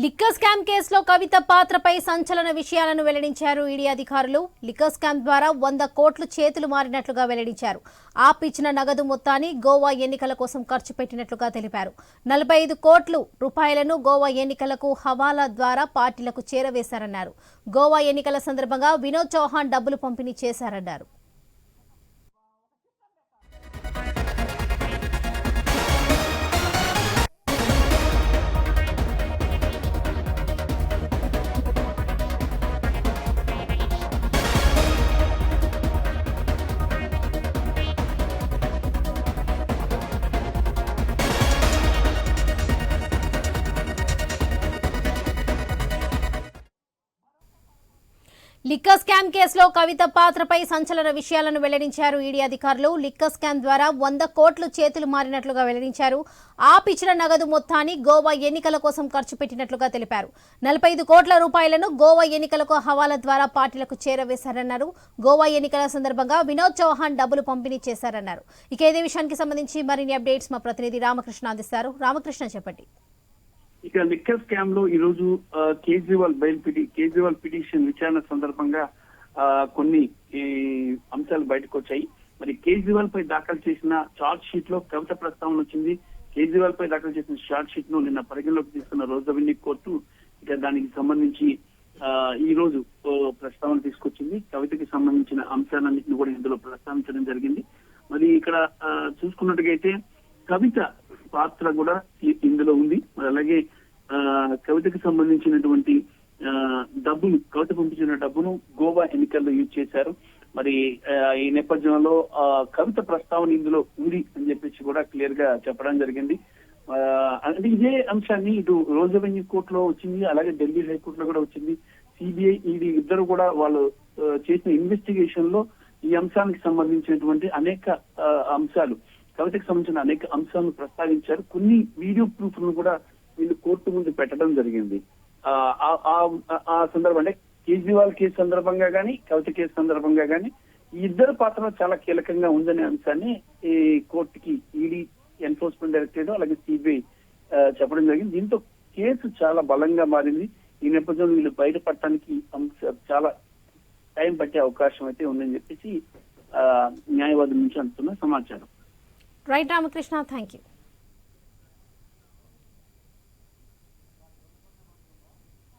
Liquor scam కేసులో కవిత పాత్రపై సంచలన విషయాలను వెల్లడించారు ఈడీ అధికారులు. లిక్కర్ స్కామ్ ద్వారా వంద కోట్లు చేతులు మారినట్లుగా వెల్లడించారు. ఆపిచ్చిన నగదు మొత్తాన్ని గోవా ఎన్నికల కోసం ఖర్చు పెట్టినట్లుగా తెలిపారు. నలభై ఐదు కోట్లు రూపాయలను గోవా ఎన్నికలకు హవాలా ద్వారా పార్టీలకు చేరవేశారన్నారు. గోవా ఎన్నికల సందర్భంగా వినోద్ చౌహాన్ డబ్బులు పంపిణీ చేశారన్నారు. లిక్కర్ స్కామ్ కేసులో కవిత పాత్రపై సంచలన విషయాలను వెల్లడించారు ఈడీ అధికారులు. లిక్కర్ స్కామ్ ద్వారా వంద కోట్లు చేతులు మారినట్లుగా వెల్లడించారు. ఆ పిచ్చిన నగదు మొత్తాన్ని గోవా ఎన్నికల కోసం ఖర్చు పెట్టినట్లుగా తెలిపారు. నలభై ఐదు కోట్ల రూపాయలను గోవా ఎన్నికలకు హవాలా ద్వారా పార్టీలకు చేరవేశారన్నారు. గోవా ఎన్నికల సందర్భంగా వినోద్ చౌహాన్ డబ్బులు పంపిణీ చేశారన్నారు. ఇక ఇదే విషయానికి సంబంధించి మరిన్ని అప్డేట్స్ మా ప్రతినిధి రామకృష్ణ అందిస్తారు. రామకృష్ణ చెప్పండి. ఇక లిక్కర్ స్కామ్లో ఈ రోజు కేజ్రీవాల్ బెయిల్ పిటి కేజ్రీవాల్ పిటిషన్ విచారణ సందర్భంగా ఆ, కొన్ని ఈ, అంశాలు బయటకు వచ్చాయి మరి కేజ్రీవాల్ పై దాఖలు చేసిన చార్జ్ షీట్లో కవిత ప్రస్తావన వచ్చింది. కేజ్రీవాల్ పై దాఖలు చేసిన చార్జ్ షీట్ను నిన్న పరిగణలోకి తీసుకున్న రోజు అవన్నీ కోర్టు ఇక దానికి సంబంధించి ఆ, ఈ రోజు ప్రస్తావన తీసుకొచ్చింది. కవితకి సంబంధించిన అంశాలన్నింటినీ కూడా ఇందులో ప్రస్తావించడం జరిగింది. మరి ఇక్కడ చూసుకున్నట్టుగా అయితే కవిత పాత్ర కూడా ఇందులో ఉంది. మరి అలాగే కవితకి సంబంధించినటువంటి డబ్బును కవిత పంపించిన డబ్బును గోవా ఎన్నికల్లో యూజ్ చేశారు. మరి ఈ నేపథ్యంలో ఆ, కవిత ప్రస్తావన ఇందులో ఉంది అని చెప్పేసి కూడా క్లియర్గా చెప్పడం జరిగింది. ఆ, అంటే ఇదే అంశాన్ని ఇటు రోజు అవెన్యూ కోర్టులో వచ్చింది అలాగే ఢిల్లీ హైకోర్టులో కూడా వచ్చింది. సిబిఐ ఈడీ ఇద్దరు కూడా వాళ్ళు చేసిన ఇన్వెస్టిగేషన్లో ఈ అంశానికి సంబంధించినటువంటి అనేక ఆ, అంశాలు కవితకు సంబంధించిన అనేక అంశాలను ప్రస్తావించారు. కొన్ని వీడియో ప్రూఫ్లను కూడా వీళ్ళు కోర్టు ముందు పెట్టడం జరిగింది. ఆ, ఆ- సందర్భం అంటే కేజ్రీవాల్ కేసు సందర్భంగా కానీ కవిత కేసు సందర్భంగా కానీ ఈ ఇద్దరు పాత్ర చాలా కీలకంగా ఉందనే అంశాన్ని ఈ కోర్టుకి ఈడీ ఎన్ఫోర్స్మెంట్ డైరెక్టరేట్ అలాగే సిబిఐ చెప్పడం జరిగింది. దీంతో కేసు చాలా బలంగా మారింది. ఈ నేపథ్యంలో వీళ్ళు బయటపడటానికి చాలా టైం పట్టే అవకాశం అయితే ఉందని చెప్పేసి ఆ, నుంచి అందుతున్న సమాచారం. Right Ramakrishna thank you